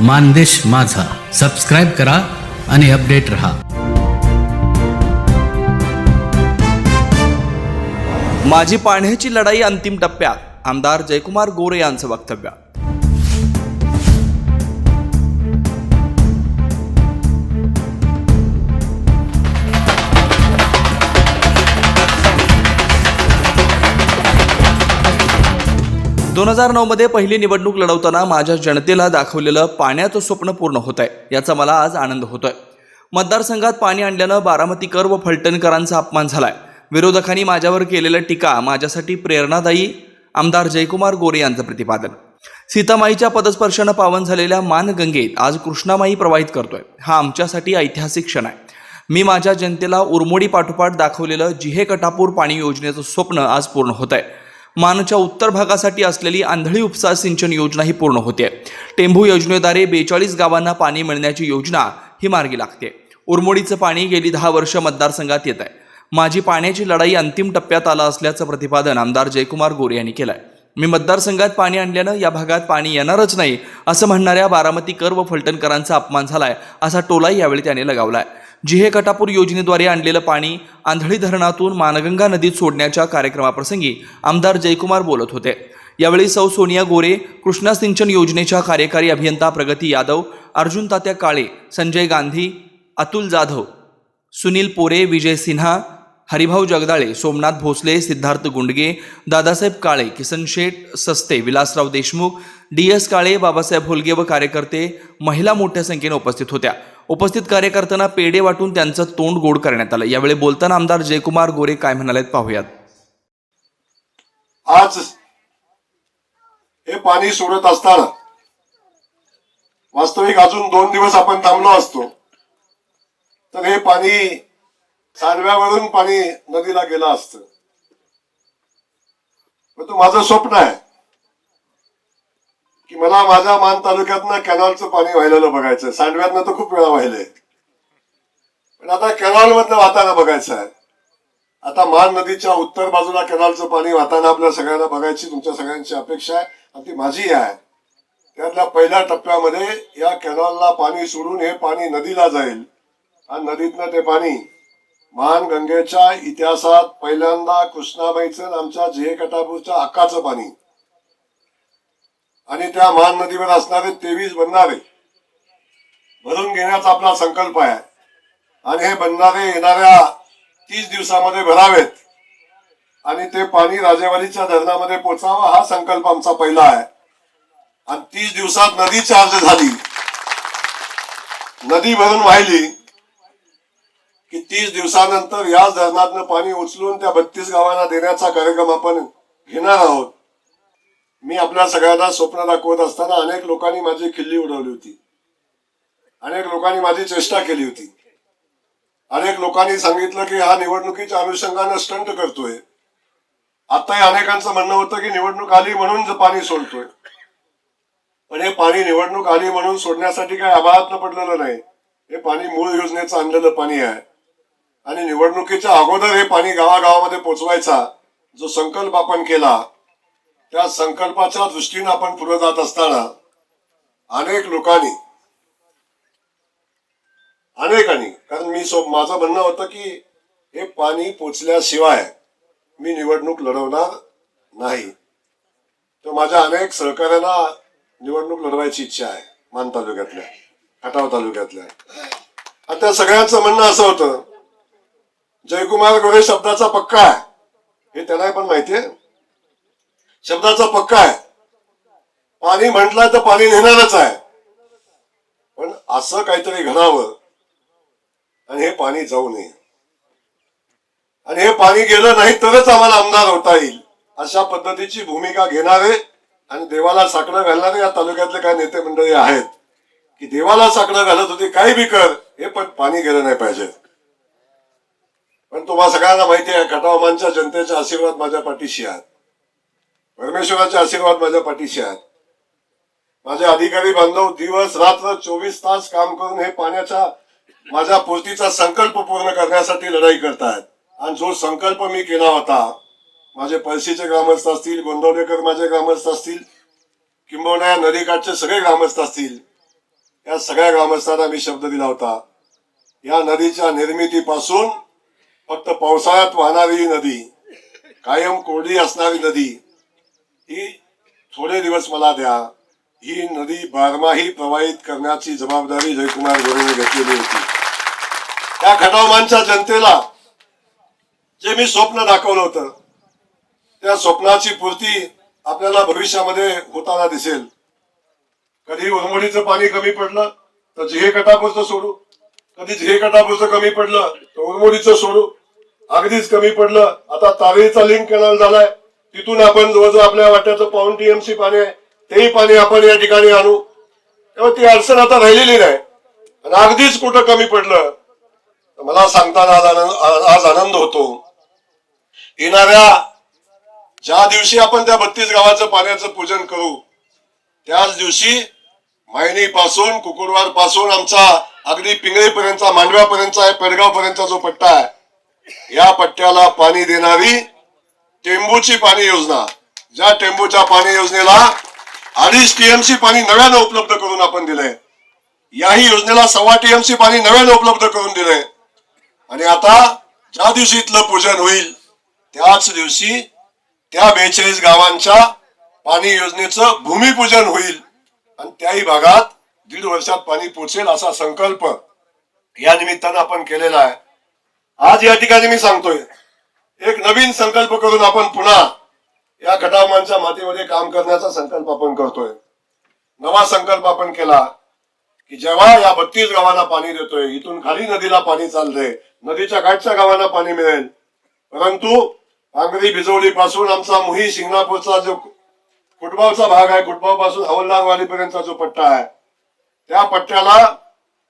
मानदेश माझा. सबस्क्राईब करा आणि अपडेट रहा. माझी पाण्याची लढाई अंतिम टप्प्यात. आमदार जयकुमार गोरे यांचं वक्तव्य. दोन हजार नऊमध्ये पहिली निवडणूक लढवताना माझ्या जनतेला दाखवलेलं पाण्याचं स्वप्न पूर्ण होत आहे याचा मला आज आनंद होतोय. मतदारसंघात पाणी आणल्यानं बारामतीकर व फलटणकरांचा अपमान झालाय. विरोधकांनी माझ्यावर केलेल्या टीका माझ्यासाठी प्रेरणादायी आमदार जयकुमार गोरे यांचं प्रतिपादन. सीतामाईच्या पदस्पर्शानं पावन झालेल्या मानगंगेत आज कृष्णामाई प्रवाहित करतोय. हा आमच्यासाठी ऐतिहासिक क्षण आहे. मी माझ्या जनतेला उरमोडी पाठोपाठ दाखवलेलं जिहे कटापूर पाणी योजनेचं स्वप्न आज पूर्ण होत आहे. मानच्या उत्तर भागासाठी असलेली आंधळी उपसा सिंचन योजना ही पूर्ण होते. टेंभू योजनेद्वारे बेचाळीस गावांना पाणी मिळण्याची योजना ही मार्गी लागते. उरमोडीचं पाणी गेली दहा वर्ष मतदारसंघात येत आहे. माझी पाण्याची लढाई अंतिम टप्प्यात आला असल्याचं प्रतिपादन आमदार जयकुमार गोरे यांनी केलं आहे मी मतदारसंघात पाणी आणल्यानं या भागात पाणी येणारच नाही असं म्हणणाऱ्या बारामतीकर व फलटणकरांचा अपमान झालाय असा टोलाही यावेळी त्याने लगावला आहे जिहे कटापूर योजनेद्वारे आणलेलं पाणी आंधळी धरणातून मानगंगा नदीत सोडण्याच्या कार्यक्रमाप्रसंगी आमदार जयकुमार बोलत होते. यावेळी सौ सोनिया गोरे कृष्णा सिंचन योजनेच्या कार्यकारी अभियंता प्रगती यादव अर्जुन तात्या काळे संजय गांधी अतुल जाधव सुनील पोरे विजय सिन्हा हरिभाऊ जगदाळे सोमनाथ भोसले सिद्धार्थ गुंडगे दादासाहेब काळे किसन शेठ सस्ते विलासराव देशमुख डी एस काळे बाबासाहेब होलगे व कार्यकर्ते महिला मोठ्या संख्येने उपस्थित होत्या. उपस्थित कार्यकर्त्यांना पेढे वाटून त्यांचं तोंड गोड करण्यात आलं. यावेळी बोलताना आमदार जयकुमार गोरे काय म्हणालेत पाहूयात. आज हे पाणी सोडत असताना वास्तविक अजून दोन दिवस आपण थांबलो असतो. तर हे पाणी सांडव्यावरून पाणी नदीला गेलं असतं. माझं स्वप्न आहे. की मला माझ्या मान तालुक्यातनं कॅनॉलचं पाणी वाहिलेलं बघायचं सांडव्यातनं तर खूप वेळा वाहिले पण आता कॅनॉल मधनं वाहताना बघायचं आहे. आता मान नदीच्या उत्तर बाजूला कॅनॉलचं पाणी वाहताना आपल्या सगळ्यांना बघायची तुमच्या सगळ्यांची अपेक्षा आहे आणि ती माझी आहे. त्यातल्या पहिल्या टप्प्यामध्ये या कॅनॉलला पाणी सोडून हे पाणी नदीला जाईल. आणि नदीतनं ते पाणी मान गंगेच्या इतिहासात पहिल्यांदा कृष्णाबाईचं आमच्या झे कटापूरच्या हक्काचं पाणी. आणि त्या महान नदीवर असणारे तेवीस बंधारे भरून घेण्याचा आपला संकल्प आहे. आणि हे बंधारे येणाऱ्या तीस दिवसामध्ये भरावेत. आणि ते पाणी राजेवाडीच्या धरणामध्ये पोचावं हा संकल्प आमचा पहिला आहे. आणि तीस दिवसात नदी चार्ज झाली. नदी भरून वाहिली की तीस दिवसानंतर याच धरणातनं पाणी उचलून त्या बत्तीस गावांना देण्याचा कार्यक्रम आपण घेणार आहोत. मी आपल्या सगळ्यांना स्वप्न दाखवत असताना अनेक लोकांनी माझी खिल्ली उडवली होती. अनेक लोकांनी माझी चेष्टा केली होती. अनेक लोकांनी सांगितलं की हा निवडणुकीच्या अनुषंगानं स्टंट करतोय. आताही अनेकांचं म्हणणं होतं की निवडणूक आली म्हणून पाणी सोडतोय. पण हे पाणी निवडणूक आली म्हणून सोडण्यासाठी काही अभावातनं पडलेलं नाही. हे पाणी मूळ योजनेचं आणलेलं पाणी आहे. आणि निवडणुकीच्या अगोदर हे पाणी गावागावामध्ये पोचवायचा जो संकल्प आपण केला त्या संकल्पाच्या दृष्टीनं आपण पुढे जात असताना अनेक लोकांनी अनेकांनी कारण मी सो माझं म्हणणं होतं की हे पाणी पोचल्याशिवाय मी निवडणूक लढवणार नाही. तर माझ्या अनेक सहकाऱ्यांना निवडणूक लढवायची इच्छा आहे मान तालुक्यातल्या खटाव तालुक्यातल्या. आणि त्या सगळ्यांचं म्हणणं असं होतं जयकुमार गोरे शब्दाचा पक्का आहे हे त्यांना पण माहितीये शब्दाचा पक्का आहे. पाणी म्हटलं तर पाणी नेणारच आहे. पण असं काहीतरी घडावं आणि हे पाणी जाऊ नये. आणि हे पाणी गेलं नाही तरच आम्हाला आमदार होता येईल. अशा पद्धतीची भूमिका घेणारे आणि देवाला साकडं घालणारे या तालुक्यातले काही नेते मंडळी आहेत. की देवाला साकडं घालत होते काही बी कर हे पण पाणी गेलं नाही पाहिजे. पण तुम्हाला सगळ्यांना माहिती आहे खटावमानच्या जनतेचे आशीर्वाद माझ्या पाठीशी आहेत. परमेश्वराचे आशीर्वाद माझ्या पाठीशी आहेत. माझे अधिकारी बांधव दिवस रात्र चोवीस तास काम करून हे पाण्याच्या माझ्या पूर्तीचा संकल्प पूर्ण करण्यासाठी लढाई करतायत. आणि जो संकल्प मी केला होता माझे पळशीचे ग्रामस्थ असतील गोंदवलेकर माझे ग्रामस्थ असतील किंबहुना या नदीकाठचे सगळे ग्रामस्थ असतील या सगळ्या ग्रामस्थांना मी शब्द दिला होता. या नदीच्या निर्मितीपासून फक्त पावसाळ्यात वाहणारी नदी कायम कोरडी असणारी नदी ही थोडे दिवस मला द्या. ही नदी बारमाही प्रवाहित करण्याची जबाबदारी जयकुमार गोरेने घेतलेली होती. त्या खटावमानच्या जनतेला जे मी स्वप्न दाखवलं होतं त्या स्वप्नाची पूर्ती आपल्याला भविष्यामध्ये होताना दिसेल. कधी उरमोडीचं पाणी कमी पडलं तर जिहे कटापुरचं सोडू. कधी जिहे कटापूरचं कमी पडलं तर उरमोडीचं सोडू. अगदीच कमी पडलं आता तारेचा लिंक कॅनल झालाय. तिथून आपण जवळजवळ आपल्या वाट्याचं पाऊन टीएमसी पाणी आहे तेही पाणी आपण या ठिकाणी आणू. तेव्हा ती अडचण आता राहिलेली नाही. आणि अगदीच कुठं कमी पडलं मला सांगताना आज आनंद आज आनंद होतो. येणाऱ्या ज्या दिवशी आपण त्या बत्तीस गावाचं पाण्याचं पूजन करू त्याच दिवशी मायनी पासून कुकुरवारपासून आमचा अगदी पिंगळीपर्यंतचा मांडव्यापर्यंतचा आहे पेडगाव पर्यंतचा जो पट्टा आहे या पट्ट्याला पाणी देणारी टेंबूची पाणी योजना. ज्या टेंबूच्या पाणी योजनेला अडीच टीएमसी पाणी नव्यानं उपलब्ध करून आपण दिलंय. याही योजनेला सव्वा टीएमसी पाणी नव्यानं उपलब्ध करून दिलंय. आणि आता ज्या दिवशी इथलं पूजन होईल त्याच दिवशी त्या बेचाळीस गावांच्या पाणी योजनेचं भूमिपूजन होईल. आणि त्याही भागात दीड वर्षात पाणी पोचेल असा संकल्प या निमित्तानं आपण केलेला आहे. आज या ठिकाणी मी सांगतोय एक नवीन संकल्प करून आपण पुन्हा या घटामांच्या मातीमध्ये काम करण्याचा संकल्प आपण करतोय. नवा संकल्प आपण केला की जेव्हा या बत्तीस गावांना पाणी देतोय इथून खाली नदीला पाणी चाललंय नदीच्या काठच्या गावांना पाणी मिळेल. परंतु पांगरी भिजवली पासून आमचा मुही शिंगणापूरचा जो कुटबावचा भाग आहे कुटबावपासून हवलदारवाडीपर्यंतचा जो पट्टा आहे त्या पट्ट्याला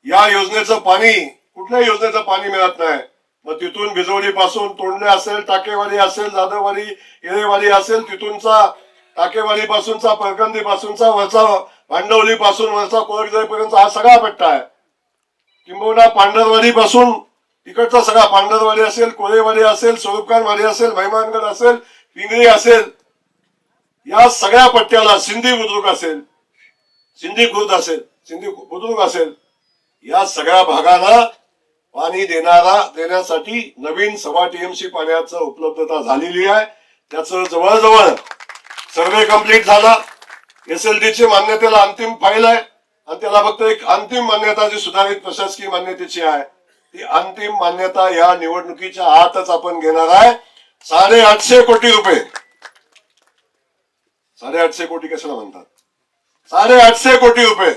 या योजनेचं पाणी कुठल्याही योजनेचं पाणी मिळत नाही. मग तिथून भिजवडी पासून तोंडले असेल टाकेवाडी असेल जाधववाडी येळेवाडी असेल तिथूनचा टाकेवाडी पासूनचा परकंदी पासूनचा वरचा भांडवली पासून वरचा कोळगजाईपर्यंत हा सगळा पट्टा आहे. किंबहुना पांढरवाडी पासून इकडचा सगळा पांढरवाडी असेल कोळेवाडी असेल स्वरूपकानवाडी असेल भैमानगड असेल पिंगळी असेल या सगळ्या पट्ट्याला सिंधी बुद्रुक असेल सिंधी खुर्द असेल सिंधी बुद्रुक असेल या सगळ्या भागाला पाणी देणारा देण्यासाठी नवीन सव्वा टीएमसी पाण्याचं उपलब्धता झालेली आहे. त्याचं जवळजवळ सर्वे कंप्लीट झाला. एस एल मान्यतेला अंतिम फाईल आहे. आणि त्याला फक्त एक अंतिम मान्यता जी सुधारित प्रशासकीय मान्यतेची आहे ती अंतिम मान्यता या निवडणुकीच्या आतच आपण घेणार आहे. साडेआठशे कोटी रुपये. साडेआठशे कोटी कशाला म्हणतात? साडेआठशे कोटी रुपये.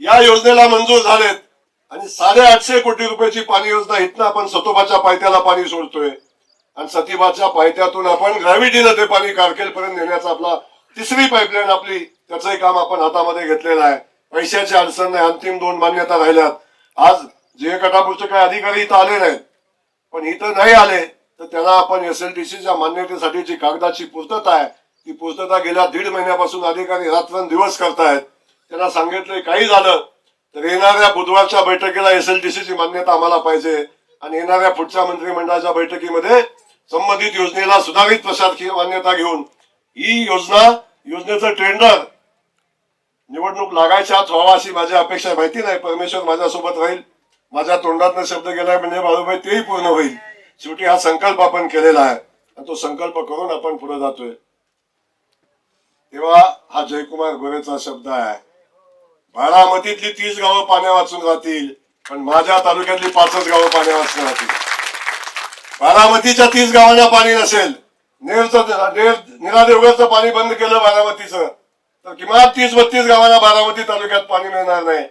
या योजनेला मंजूर झालेत आणि साडेआठशे कोटी रुपयाची पाणी योजना इथनं आपण सतोबाच्या पायथ्याला पाणी सोडतोय. आणि सतीबाच्या पायथ्यातून आपण ग्रॅव्हिटीनं ते पाणी कारखेलपर्यंत नेण्याचा आपला तिसरी पाईपलाईन आपली त्याचंही काम आपण हातामध्ये घेतलेलं आहे. पैशाची अडचण नाही अंतिम दोन मान्यता राहिल्यात. आज जे कटापूरचे काही अधिकारी इथं आले नाहीत पण इथं नाही आले तर त्यांना आपण एस एल टी सीच्या मान्यतेसाठी जी कागदाची पूर्तता आहे. ती पूर्तता गेल्या दीड महिन्यापासून अधिकारी रात्रंदिवस करतायत. त्यांना सांगितलं काही झालं तर येणाऱ्या बुधवारच्या बैठकीला एस एल मान्यता आम्हाला पाहिजे आणि येणाऱ्या पुढच्या मंत्रिमंडळाच्या बैठकीमध्ये संबंधित योजनेला सुधारित प्रशासकीय मान्यता घेऊन ही योजना योजनेचं टेंडर निवडणूक लागायच्या आत व्हावा अशी माझी अपेक्षा माहिती नाही परमेश्वर माझ्यासोबत राहील. माझ्या तोंडातनं शब्द गेलाय म्हणजे बाळूभाई तेही पूर्ण होईल. शेवटी हा संकल्प आपण केलेला आहे. आणि तो संकल्प करून आपण पुढे जातोय. तेव्हा हा जयकुमार गोरेचा शब्द आहे. बारामतीतली तीस गावं पाण्या वाचून राहतील पण माझ्या तालुक्यातली पाचच गावं पाण्या वाचून राहतील. बारामतीच्या तीस गावांना पाणी नसेल नेरचं नेर पाणी बंद केलं बारामतीचं तर किमान तीस बत्तीस गावांना बारामती तालुक्यात पाणी मिळणार नाही.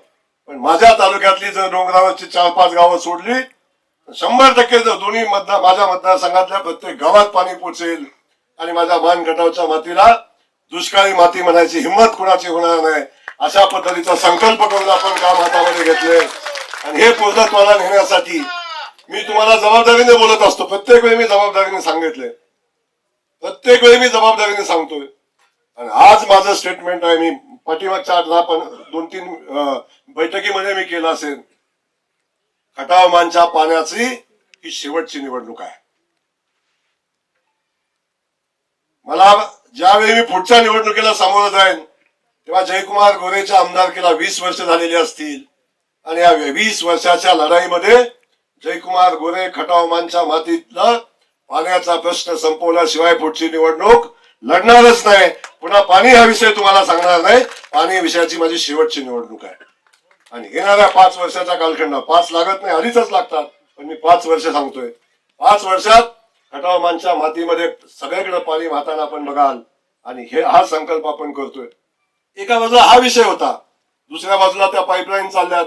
पण माझ्या तालुक्यातली जर डोंगरावरची चार पाच गावं सोडली शंभर टक्के जर दोन्ही मतदार माझ्या मतदारसंघातल्या प्रत्येक गावात पाणी पोचेल. आणि माझ्या मान गटावच्या मातीला दुष्काळी माती म्हणायची हिंमत कुणाची होणार नाही. अशा पद्धतीचा संकल्प करून आपण काम हातामध्ये घेतले आणि हे पूर्णत्वाला नेण्यासाठी मी तुम्हाला जबाबदारीने बोलत असतो. प्रत्येक वेळी मी जबाबदारीने सांगितले प्रत्येक वेळी मी जबाबदारीने सांगतोय. आणि आज माझं स्टेटमेंट आहे मी पाठीमागच्या आठ दहा पण दोन तीन बैठकीमध्ये मी केलं असेल. खटाव मानच्या पाण्याची ही शेवटची निवडणूक आहे. मला ज्यावेळी मी पुढच्या निवडणुकीला सामोरं जाईन तेव्हा जयकुमार गोरेच्या आमदारकीला वीस वर्ष झालेली असतील. आणि या वीस वर्षाच्या लढाईमध्ये जयकुमार गोरे खटावमानच्या मातीतला पाण्याचा प्रश्न संपवल्याशिवाय पुढची निवडणूक लढणारच नाही. पुन्हा पाणी हा विषय तुम्हाला सांगणार नाही. पाणी विषयाची माझी शेवटची निवडणूक आहे. आणि येणाऱ्या पाच वर्षाचा कालखंड पाच लागत नाही अडीचच लागतात. पण मी पाच वर्ष सांगतोय. पाच वर्षात खटावमानच्या मातीमध्ये सगळीकडे पाणी वाहताना आपण बघाल. आणि हे हा संकल्प आपण करतोय. एका बाजूला हा विषय होता. दुसऱ्या बाजूला त्या पाईपलाईन चालल्यात.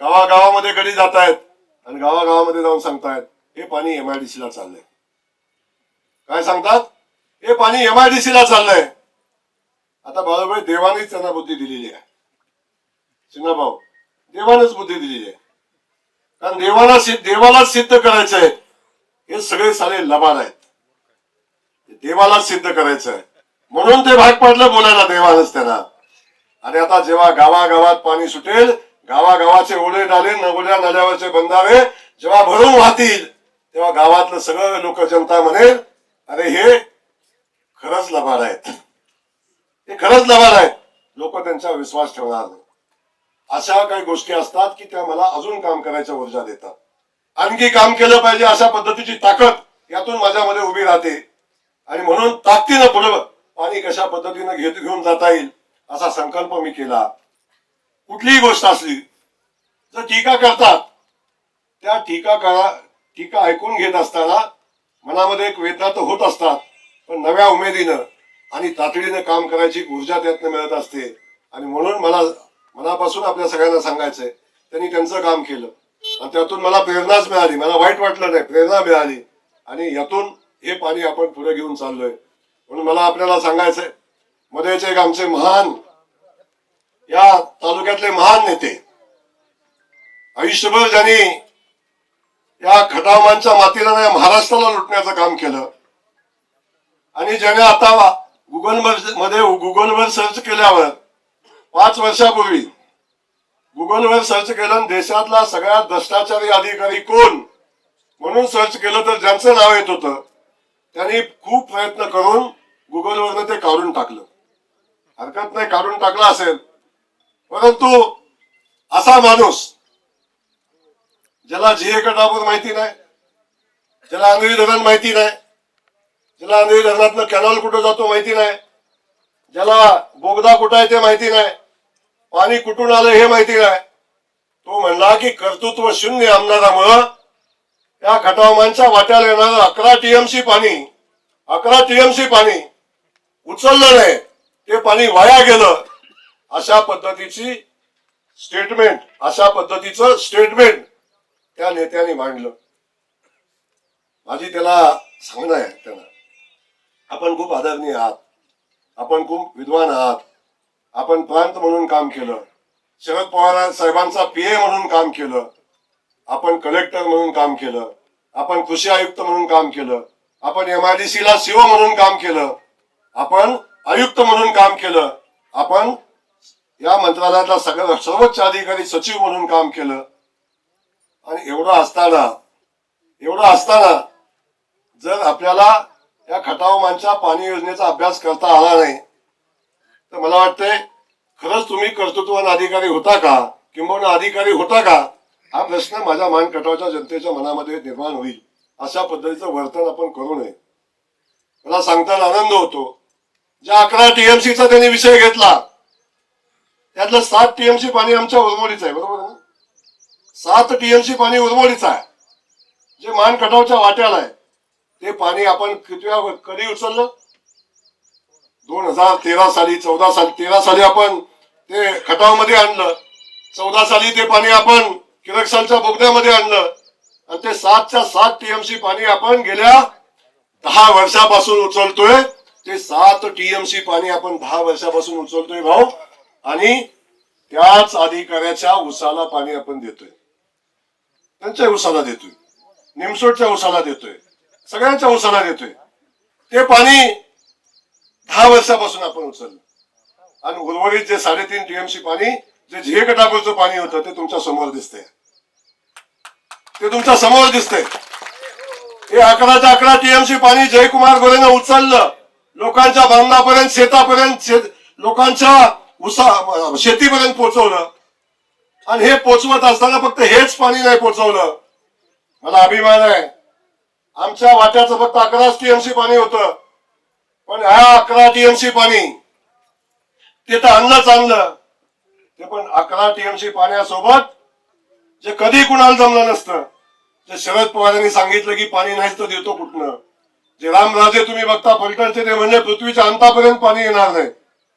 गावागावामध्ये गडी जात आहेत आणि गावागावामध्ये जाऊन सांगतायत हे पाणी एमआयडीसीला चाललंय. काय सांगतात? हे पाणी एमआयडीसीला चाललंय. आता बरोबर देवानेच त्यांना बुद्धी दिलेली आहे. सिन्हा देवानच बुद्धी दिलेली आहे. कारण देवाला देवाला देवालाच सिद्ध करायचं आहे हे सगळे सारे लबाड आहेत. देवाला सिद्ध करायचं आहे म्हणून ते भाग पडलं बोलायला देवानच त्यांना. आणि आता जेव्हा गावागावात पाणी सुटेल गावागावाचे ओढे नाले नवड्या नाल्यावरचे बंधावे जेव्हा भरून वाहतील तेव्हा गावातलं सगळं लोक जनता म्हणेल अरे हे खरंच लबाड आहेत. हे खरंच लबाड आहेत. लोक त्यांचा विश्वास ठेवणार नाही अशा काही गोष्टी असतात की त्या मला अजून काम करायच्या ऊर्जा देतात. आणखी काम केलं पाहिजे अशा पद्धतीची ताकद यातून माझ्यामध्ये उभी राहते. आणि म्हणून ताकदीनं पुढे पाणी कशा पद्धतीनं घेत घेऊन जाता येईल असा संकल्प मी केला. कुठलीही गोष्ट असली जर टीका करतात त्या टीका करा टीका ऐकून घेत असताना मनामध्ये एक वेदना तर होत असतात पण नव्या उमेदीनं आणि तातडीनं काम करायची ऊर्जा त्यातनं मिळत असते. आणि म्हणून मला मनापासून आपल्या सगळ्यांना सांगायचंय त्यांनी त्यांचं काम केलं. आणि त्यातून मला प्रेरणाच मिळाली मला वाईट वाटलं नाही प्रेरणा मिळाली. आणि यातून हे पाणी आपण पुढे घेऊन चाललोय. म्हणून मला आपल्याला सांगायचंय मध्येचे एक आमचे महान या तालुक्यातले महान नेते. आयुष्यभर ज्यांनी या खटामांच्या मातीला या महाराष्ट्राला लुटण्याचं काम केलं. आणि ज्याने आता गुगलमध्ये गुगलवर सर्च केल्यावर पाच वर्षापूर्वी गुगलवर सर्च केलं देशातला सगळ्यात भ्रष्टाचारी अधिकारी कोण? म्हणून सर्च केलं तर ज्यांचं नाव येत होतं त्यांनी खूप प्रयत्न करून गुगलवरनं ते काढून टाकलं. हरकत नाही काढून टाकला असेल. परंतु असा माणूस ज्याला जिहे कटापूर माहिती नाही ज्याला आंधळी धरण माहिती नाही ज्याला आंधळी धरणातनं कॅनॉल कुठं जातो माहिती नाही ज्याला बोगदा कुठं आहे ते माहिती नाही पाणी कुठून आलं हे माहिती नाही तो म्हणला की कर्तृत्व शून्य आमदारामुळं या खटावमानच्या वाट्याला येणारं अकरा टीएमसी पाणी अकरा टीएमसी पाणी उचललं नाही. ते पाणी वाया गेलं. अशा पद्धतीची स्टेटमेंट अशा पद्धतीचं स्टेटमेंट त्या नेत्याने मांडलं. माझी त्याला सांगणं आहे त्यांना. आपण खूप आदरणीय आहात. आपण खूप विद्वान आहात. आपण प्रांत म्हणून काम केलं. शरद पवार साहेबांचा पीए म्हणून काम केलं. आपण कलेक्टर म्हणून काम केलं. आपण कृषी आयुक्त म्हणून काम केलं. आपण एमआयडीसी ला सीओ म्हणून काम केलं. आपण आयुक्त म्हणून काम केलं. आपण या मंत्रालयातला सगळं सर्वोच्च अधिकारी सचिव म्हणून काम केलं. आणि एवढं असताना एवढं असताना जर आपल्याला या खटावमानच्या पाणी योजनेचा अभ्यास करता आला नाही तर मला वाटतंय खरंच तुम्ही कर्तृत्वान अधिकारी होता का? किंबहुना अधिकारी होता का? हा प्रश्न माझ्या मानकटावच्या जनतेच्या मनामध्ये निर्माण होईल. अशा पद्धतीचं वर्तन आपण करू नये. मला सांगताना आनंद होतो. ज्या अकरा टीएमसीचा त्यांनी विषय घेतला त्यातलं सात टीएमसी पाणी आमच्या उरमोडीचं आहे बरोबर ना? सात टीएमसी पाणी उरमोडीचं आहे. जे मान कटावच्या वाट्याला आहे ते पाणी आपण किती कधी उचललं? दोन हजार तेरा साली चौदा साली तेरा साली आपण ते खटावमध्ये आणलं. चौदा साली ते पाणी आपण किरकसालच्या बोगद्यामध्ये आणलं. आणि ते सातच्या सात टीएमसी पाणी आपण गेल्या दहा वर्षापासून उचलतोय. ते सात टीएमसी पाणी आपण दहा वर्षापासून उचलतोय भाऊ. आणि त्याच अधिकाऱ्याच्या उसाला पाणी आपण देतोय. त्यांच्या उसाला देतोय. निमसोडच्या उसाला देतोय. सगळ्यांच्या उसाला देतोय. ते पाणी दहा वर्षापासून आपण उचललं. आणि उर्वरित जे साडेतीन टीएमसी पाणी जे झे कटापूरचं पाणी होतं ते तुमच्यासमोर दिसतंय. ते तुमच्यासमोर दिसतंय. हे अकराच्या अकरा टीएमसी पाणी जयकुमार गोरेनं उचललं. लोकांच्या बांधापर्यंत शेतापर्यंत शेत लोकांच्या उसा शेतीपर्यंत पोहोचवलं. आणि हे पोचवत असताना फक्त हेच पाणी नाही पोचवलं. मला अभिमान आहे. आमच्या वाट्याचं फक्त अकराच टीएमसी पाणी होतं. पण ह्या अकरा टीएमसी पाणी ते तर आणलंच आणलं. ते पण अकरा टीएमसी पाण्यासोबत जे कधी कुणाला जमलं नसतं. जे शरद पवारांनी सांगितलं की पाणी नाहीच तर देतो कुठनं. जे रामराजे तुम्ही बघता फलटणचे ते म्हणजे पृथ्वीच्या अंतापर्यंत पाणी येणार नाही.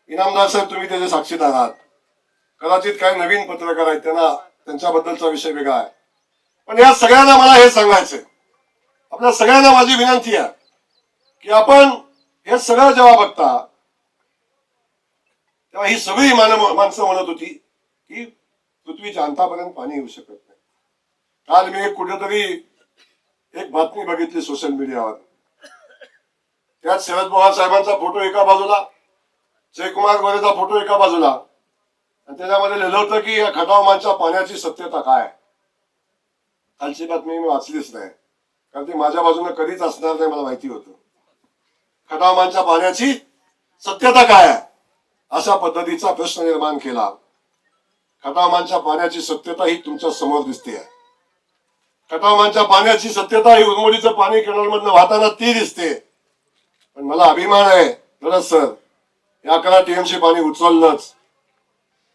इनामदार साहेब तुम्ही त्याचे साक्षीदार आहात. कदाचित काही नवीन पत्रकार आहेत त्यांना त्यांच्याबद्दलचा विषय वेगळा आहे. पण या सगळ्यांना मला हे सांगायचंय आपल्या सगळ्यांना माझी विनंती आहे की आपण हे सगळं जेव्हा बघता तेव्हा ही सगळी मान माणसं म्हणत होती की पृथ्वीच्या अंतापर्यंत पाणी येऊ शकत नाही. काल मी कुठेतरी एक बातमी बघितली सोशल मीडियावर. त्यात शरद पवार साहेबांचा फोटो एका बाजूला जयकुमार गोरेचा फोटो एका बाजूला. आणि त्याच्यामध्ये लिहिलं होतं की या खटावमानच्या पाण्याची सत्यता काय आहे? कालची बातमी मी वाचलीच नाही. कारण ती माझ्या बाजूने कधीच असणार नाही मला माहिती होतं. खटावमानच्या पाण्याची सत्यता काय आहे? अशा पद्धतीचा प्रश्न निर्माण केला. खटावमानच्या पाण्याची सत्यता ही तुमच्यासमोर दिसते आहे. खटावमानच्या पाण्याची सत्यता ही उरमोडीचं पाणी केरळमधनं वाहताना ती दिसते. पण मला अभिमान आहे खरंच सर. या अकरा टीएमसी पाणी उचललंच.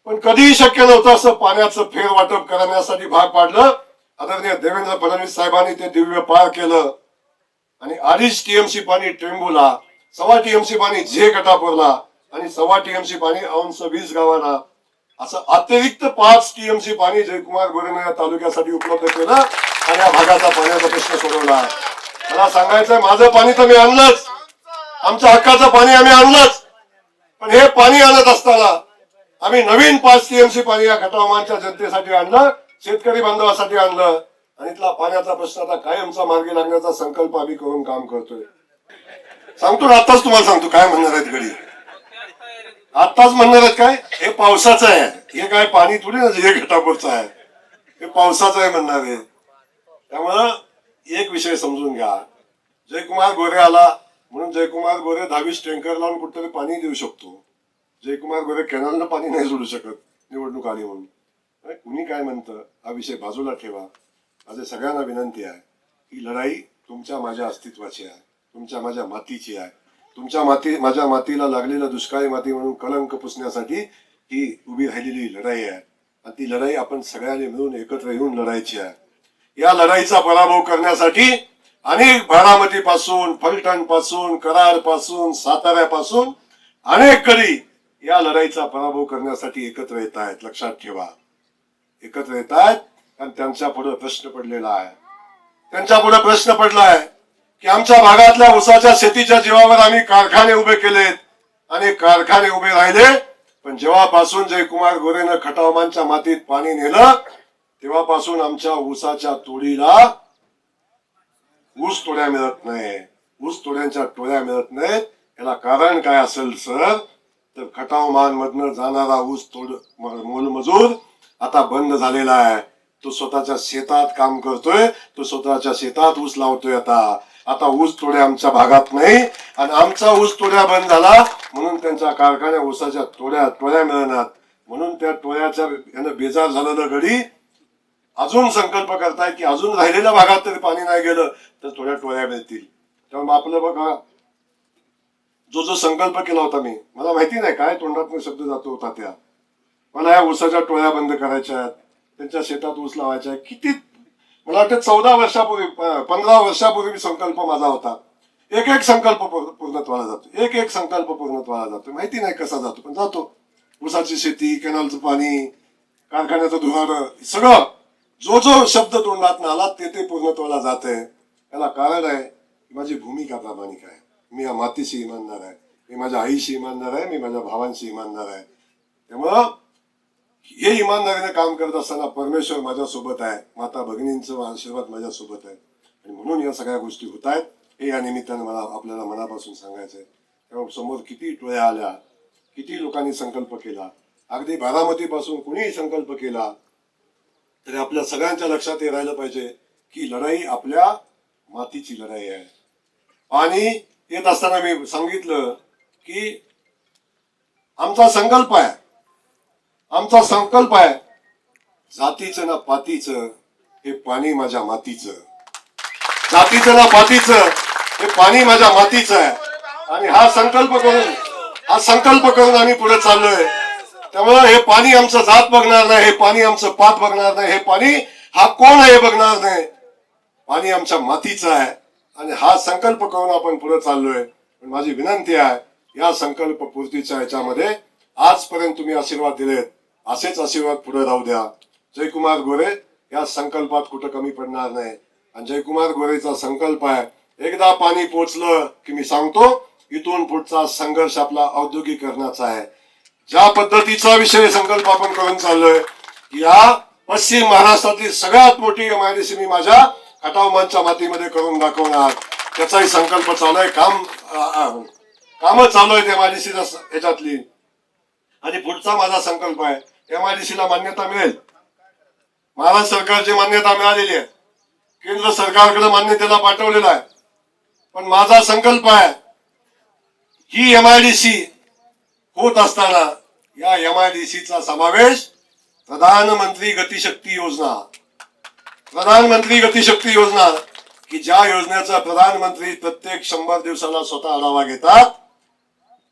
पण कधीही शक्य नव्हतं असं पाण्याचं फेर वाटप करण्यासाठी भाग पाडलं. आदरणीय देवेंद्र फडणवीस साहेबांनी ते दिव्य पार केलं. आणि अडीच टीएमसी पाणी टेंबूला सव्वा टीएमसी पाणी झे गटापूरला आणि सव्वा टीएमसी पाणी औंस वीस गावाला असं अतिरिक्त पाच टीएमसी पाणी जयकुमार गोरेनं या तालुक्यासाठी उपलब्ध केलं. आणि या भागाचा पाण्याचा प्रश्न सोडवला. मला सांगायचंय माझं पाणी तर मी आणलंच. आमच्या हक्काचं पाणी आम्ही आणलंच. पण हे पाणी आणत असताना आम्ही नवीन पाच टीएमसी पाणी या खटावमानच्या जनतेसाठी आणलं शेतकरी बांधवासाठी आणलं. आणि इथला पाण्याचा प्रश्न आता कायमचा मार्गी लागण्याचा संकल्प आम्ही करून काम करतोय. सांगतो ना आताच तुम्हाला सांगतो काय म्हणणार आहेत घडी आताच म्हणणार आहेत काय? हे पावसाचं आहे. हे काय पाणी थोडी ना हे घटापूरचं आहे. हे पावसाचं आहे म्हणणार आहे त्यामुळं एक विषय समजून घ्या. जयकुमार गोरे आला म्हणून जयकुमार गोरे दहावीस टँकर लावून कुठेतरी पाणी देऊ शकतो. जयकुमार गोरे कॅनलनं पाणी नाही सोडू शकत निवडणूक आली म्हणून. अरे कुणी काय म्हणतं? हा विषय बाजूला ठेवा. माझे सगळ्यांना विनंती आहे ही लढाई तुमच्या माझ्या अस्तित्वाची आहे तुमच्या माझ्या मातीची आहे. तुमच्या माती माझ्या मातीला लागलेलं दुष्काळी माती म्हणून कलंक पुसण्यासाठी ही उभी राहिलेली लढाई आहे. आणि ती लढाई आपण सगळ्यांनी मिळून एकत्र येऊन लढायची आहे. या लढाईचा पराभव करण्यासाठी अनेक बारामती पासून फलटणपासून कराडपासून साताऱ्यापासून अनेक गडी या लढाईचा पराभव करण्यासाठी एकत्र येत आहेत. लक्षात ठेवा. एकत्र येत आहेत आणि त्यांच्या पुढे प्रश्न पडलेला आहे. त्यांच्या पुढे प्रश्न पडला आहे की आमच्या भागातल्या उसाच्या शेतीच्या जीवावर आम्ही कारखाने उभे केलेत. आणि कारखाने उभे राहिले पण जेव्हापासून जयकुमार गोरेनं खटावमानच्या मातीत पाणी नेलं तेव्हापासून आमच्या ऊसाच्या तोडीला ऊस तोड्या मिळत नाही. ऊस तोड्यांच्या टोळ्या मिळत नाहीत. याला कारण काय असेल सर? तर खटावमान मधनं जाणारा ऊस तोड मोलमजूर आता बंद झालेला आहे. तो स्वतःच्या शेतात काम करतोय. तो स्वतःच्या शेतात ऊस लावतोय आता. आता ऊस तोड्या आमच्या भागात नाही. आणि आमचा ऊस तोड्या बंद झाला म्हणून त्यांच्या कारखान्या ऊसाच्या तोड्या टोळ्या मिळणार. म्हणून त्या टोळ्याच्या यानं बेजार झालेलं घडी अजून संकल्प करताय की अजून राहिलेल्या भागात तरी पाणी नाही गेलं तर थोड्या टोळ्या मिळतील. त्यामुळे आपलं बघा. जो जो संकल्प केला होता मी मला माहिती नाही काय तोंडात शब्द जातो होता त्या. मला या ऊसाच्या टोळ्या बंद करायच्या आहेत त्यांच्या शेतात ऊस लावायच्या किती मला वाटतं चौदा वर्षापूर्वी पंधरा वर्षापूर्वी संकल्प माझा होता. एक एक संकल्प पूर्ण- पूर्णत्वाला जातो. एक एक संकल्प पूर्णत्वाला जातो. माहिती नाही कसा जातो पण जातो. ऊसाची शेती कॅनलचं पाणी कारखान्याचं धुराडं सगळं. जो जो शब्द तोंडात आला ते ते पूर्णत्वाला जात. आहे याला कारण आहे की माझी भूमिका प्रामाणिक आहे. मी या मातीशी इमानदार आहे. मी माझ्या आईशी इमानदार आहे. मी माझ्या भावांशी इमानदार आहे. त्यामुळं हे इमानदारीने काम करत असताना परमेश्वर माझ्यासोबत आहे. माता भगिनींचं आशीर्वाद माझ्यासोबत आहे. आणि म्हणून या सगळ्या गोष्टी होत आहेत. हे या निमित्ताने मला आपल्याला मनापासून सांगायचं आहे त्यामुळे समोर किती टोळ्या आल्या किती लोकांनी संकल्प केला. अगदी बारामतीपासून कुणीही संकल्प केला तरी आपल्या सगळ्यांच्या लक्षात हे राहिलं पाहिजे की लढाई आपल्या मातीची लढाई आहे. पाणी येत असताना मी सांगितलं की आमचा संकल्प आहे. आमचा संकल्प आहे जातीचं ना पातीचं हे पाणी माझ्या मातीचं. जातीचं ना पातीचं हे पाणी माझ्या मातीचं आहे. आणि हा संकल्प करून हा संकल्प करून आम्ही पुढे चाललोय. त्यामुळे हे पाणी आमचं जात बघणार नाही हे पाणी आमचं पात बघणार नाही हे पाणी हा कोण आहे हे बघणार नाही. पाणी आमच्या मातीचं आहे. आणि हा संकल्प करून आपण पुढे चाललोय. पण माझी विनंती आहे या संकल्प पूर्तीच्या याच्यामध्ये आजपर्यंत तुम्ही आशीर्वाद दिलेत. असेच आशीर्वाद पुढे राहू द्या. जयकुमार गोरे या संकल्पात कुठं कमी पडणार नाही. आणि जयकुमार गोरेचा संकल्प आहे एकदा पाणी पोचलं की मी सांगतो इथून पुढचा संघर्ष आपला औद्योगिकरणाचा आहे. ज्या पद्धतीचा विषय संकल्प आपण करून चाललोय या पश्चिम महाराष्ट्रातली सगळ्यात मोठी एमआयडीसी मी माझ्या खटाव मातीमध्ये करून दाखवणार. त्याचाही संकल्प चालू आहे काम काम चालू आहेत सी याच्यातली आणि पुढचा माझा संकल्प आहे एमआयडीसी ला मान्यता मिळेल. महाराष्ट्र सरकारची मान्यता मिळालेली आहे. केंद्र सरकारकडे मान्यतेला पाठवलेला आहे. पण माझा संकल्प आहे ही एमआयडीसी होत असताना या एम आय डी सीचा समावेश प्रधानमंत्री गतिशक्ती योजना प्रधानमंत्री गतिशक्ती योजना की ज्या योजनेचा प्रधानमंत्री प्रत्येक शंभर दिवसाला स्वतः आढावा घेतात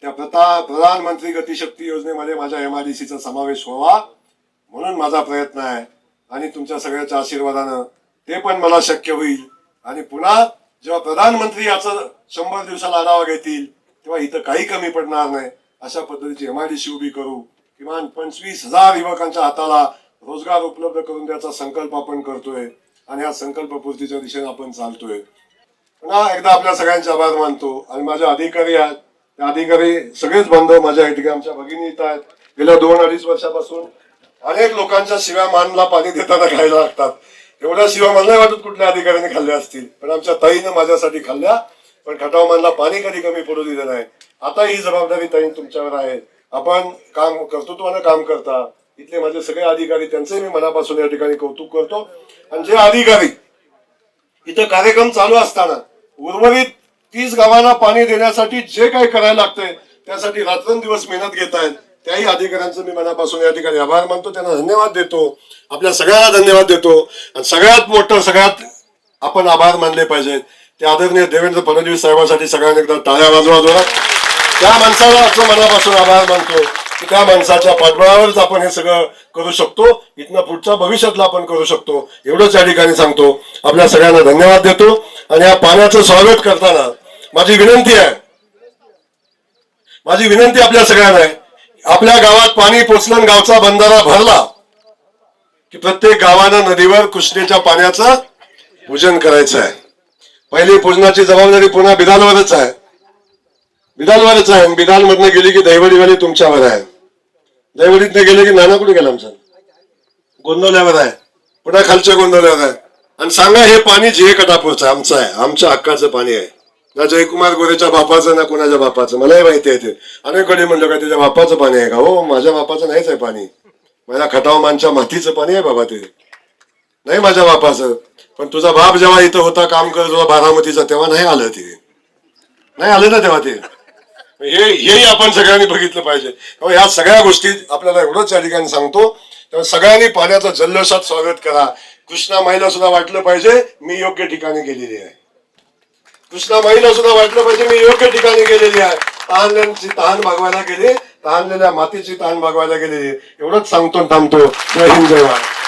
त्या प्रता प्रधानमंत्री गतिशक्ती योजनेमध्ये माझ्या एम आय डी सीचा समावेश व्हावा म्हणून माझा प्रयत्न आहे आणि तुमच्या सगळ्याच्या आशीर्वादानं ते पण मला शक्य होईल. आणि पुन्हा जेव्हा प्रधानमंत्री याचं शंभर दिवसाला आढावा घेतील तेव्हा इथं काही कमी पडणार नाही. अशा पद्धतीची एमआयडीसी उभी करू. किमान पंचवीस हजार युवकांच्या हाताला रोजगार उपलब्ध करून द्यायचा संकल्प आपण करतोय आणि या संकल्प पूर्तीच्या दिशेने आपण चालतोय. पुन्हा एकदा आपल्या सगळ्यांचे आभार मानतो आणि माझे अधिकारी आहेत. त्या अधिकारी सगळेच बांधव माझ्या या ठिकाणी आमच्या भगिनी येत आहेत. गेल्या दोन अडीच वर्षापासून अनेक लोकांच्या शिव्या मानला पाणी देताना खायला लागतात. एवढ्या शिव्या मला नाही वाटत कुठल्या अधिकाऱ्याने खाल्ल्या असतील पण आमच्या ताईनं माझ्यासाठी खाल्ल्या पण खटावमानला पाणी कधी कमी पडू दिलं नाही. आता ही जबाबदारी ताई तुमच्यावर आहे. आपण काम कर्तृत्वानं काम करता. इथले माझे सगळे अधिकारी त्यांचे मी मनापासून या ठिकाणी कौतुक करतो. आणि जे अधिकारी इथं कार्यक्रम चालू असताना उर्वरित तीस गावांना पाणी देण्यासाठी जे काही करायला लागतंय त्यासाठी रात्रंदिवस मेहनत घेत आहेत. त्याही अधिकाऱ्यांचं मी मनापासून या ठिकाणी आभार मानतो. त्यांना धन्यवाद देतो. आपल्या सगळ्यांना धन्यवाद देतो. आणि सगळ्यात मोठं सगळ्यात आपण आभार मानले पाहिजेत. ते आदरणीय देवेंद्र फडणवीस साहेबांसाठी सगळ्यांनी एकदा टाळ्या वाजवा जोरात. त्या माणसाला असं मनापासून आभार मानतो. की त्या माणसाच्या पाठबळावरच आपण हे सगळं करू शकतो. इथनं पुढच्या भविष्यातला आपण करू शकतो. एवढंच या ठिकाणी सांगतो. आपल्या सगळ्यांना धन्यवाद देतो. आणि या पाण्याचं स्वागत करताना माझी विनंती आहे. माझी विनंती आपल्या सगळ्यांना आहे. आपल्या गावात पाणी पोचलं गावचा बंधारा भरला की प्रत्येक गावानं नदीवर कृष्णेच्या पाण्याचं पूजन करायचं आहे. पहिली पूजनाची जबाबदारी पुन्हा बिदालवरच आहे. बिदालवरच आहे. बिदाल मधनं गेली की दैवडीवाली तुमच्यावर आहे. दहिवडीतनं गेले की नाना कुठे गेला आमचा? गोंदवल्यावर आहे. पुन्हा खालच्या गोंदवल्यावर आहे. आणि सांगा हे पाणी जे कटापूरचं आहे आमचं आहे. आमच्या हक्काचं पाणी आहे. ना जयकुमार गोरेच्या बापाचं ना कोणाच्या बापाचं. मलाही माहिती आहे ते. अनेककडे म्हणलं का त्याच्या बापाचं पाणी आहे का? हो माझ्या बापाचं नाहीच आहे पाणी. माझ्या खटाव मानच्या मातीचं पाणी आहे बाबा ते. नाही माझ्या बापाचं. पण तुझा बाप जेव्हा इथं होता काम करत होता बारामतीचा तेव्हा नाही आलं ते. नाही आलं ना तेव्हा ते. हे हेही आपण सगळ्यांनी बघितलं पाहिजे. तेव्हा ह्या सगळ्या गोष्टी आपल्याला एवढंच या ठिकाणी सांगतो. तेव्हा सगळ्यांनी पाण्याचं जल्लोषात स्वागत करा. कृष्णा महिला सुद्धा वाटलं पाहिजे मी योग्य ठिकाणी गेलेली आहे. कृष्णा महिला सुद्धा वाटलं पाहिजे मी योग्य ठिकाणी गेलेली आहे. तहानल्यांची तहान भागवायला गेली तहानलेल्या मातीची तहान भागवायला गेलेली एवढंच सांगतो थांबतो. जय हिंद जय भारत.